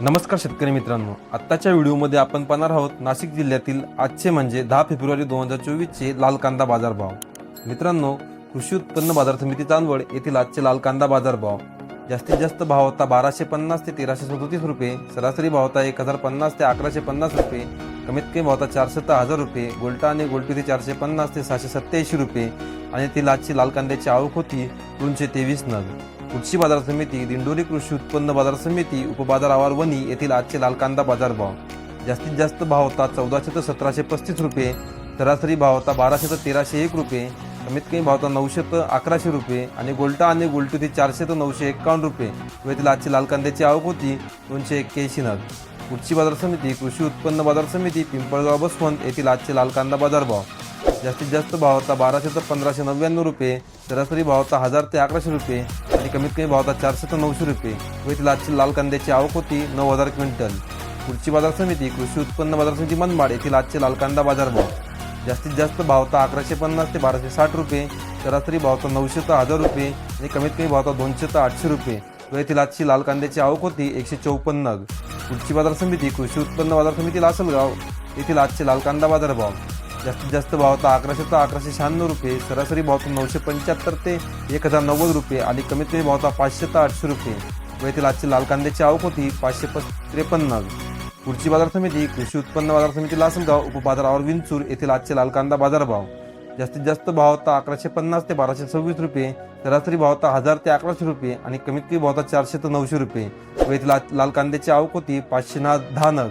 नमस्कार शेतकरी मित्रांनो. आत्ताच्या व्हिडिओमध्ये आपण पाहणार आहोत नाशिक जिल्ह्यातील आजचे म्हणजे दहा फेब्रुवारी दोन हजार चोवीसचे लाल कांदा बाजारभाव. मित्रांनो कृषी उत्पन्न बाजार समिती चांदवड येथील आजचे लाल कांदा बाजारभाव. जास्तीत जास्त भाव होता बाराशे पन्नास ते तेराशे सदोतीस रुपये सरासरी भाव होता एक हजार पन्नास ते अकराशे पन्नास रुपये कमीत कमी भाव होता चारशे ते हजार रुपये गोल्टा आणि गोल्टी ते चारशे पन्नास ते सहाशे सत्याऐंशी रुपये आणि ती आजची लाल कांद्याची आवक होती दोनशे तेवीस नग. कृषी बाजार समिती दिंडोरी कृषी उत्पन्न बाजार समिती उपबाजार आवार वणी येथील आजचे लाल कांदा बाजार भाव. जास्तीत जास्त भाव होता चौदाशे ते सतराशे पस्तीस रुपये सरासरी भाव होता बाराशे ते तेराशे एक रुपये कमीत कमी भाव होता नऊशे ते अकराशे रुपये आणि गोल्टा आणि गोल्टी ते चारशे ते नऊशे एक्कावन्न रुपये. व येथील आजची लाल कांद्याची आवक होती दोनशे एक्क्याऐंशी नग. कृषी बाजार समिती कृषी उत्पन्न बाजार समिती पिंपळगाव बसवंत येथील आजचे लाल कांदा बाजार भाव. जास्तीत जास्त भाव होता बाराशे ते पंधराशे नव्याण्णव रुपये सरासरी भाव होता हजार ते अकराशे रुपये आणि कमीत कमी भाव होता चारशे ते नऊशे रुपये. व आजची लाल कांद्याची आवक होती नऊ हजार क्विंटल. पुढची बाजार समिती कृषी उत्पन्न बाजार समिती मनमाड येथील आजचे लाल कांदा बाजार भाव जास्तीत जास्त भाव होता अकराशे पन्नास ते बाराशे साठ रुपये सरासरी भाव होता नऊशे ते हजार रुपये आणि कमीत कमी भाव होता दोनशे ते आठशे रुपये. व येथील आजची लाल कांद्याची आवक होती एकशे चौपन्न नग. पुढची बाजार समिती कृषी उत्पन्न बाजार समिती लासलगाव येथील आजचे लाल कांदा बाजार भाव जास्तीत जास्त भाव होता अकराशे तर अकराशे शहाण्णव रुपये सरासरी भाव होता नऊशे पंच्याहत्तर ते एक हजार नव्वद रुपये आणि कमीत कमी भाव होता पाचशे तर आठशे रुपये. व येथील आजची लाल कांद्याची आवक होती पाचशे पस त्रेपन्न. पुढची बाजार समिती कृषी उत्पन्न बाजार समिती लासलगाव उपबाजारावर विंचूर येथील आजचे लाल कांदा बाजार भाव. जास्तीत जास्त भाव होता अकराशे पन्नास ते बाराशे सव्वीस रुपये सरासरी भाव होता हजार ते अकराशे रुपये आणि कमीत कमी भाव होता चारशे ते नऊशे रुपये. व येथील लाल कांद्याची आवक होती पाचशे ना दहा नग.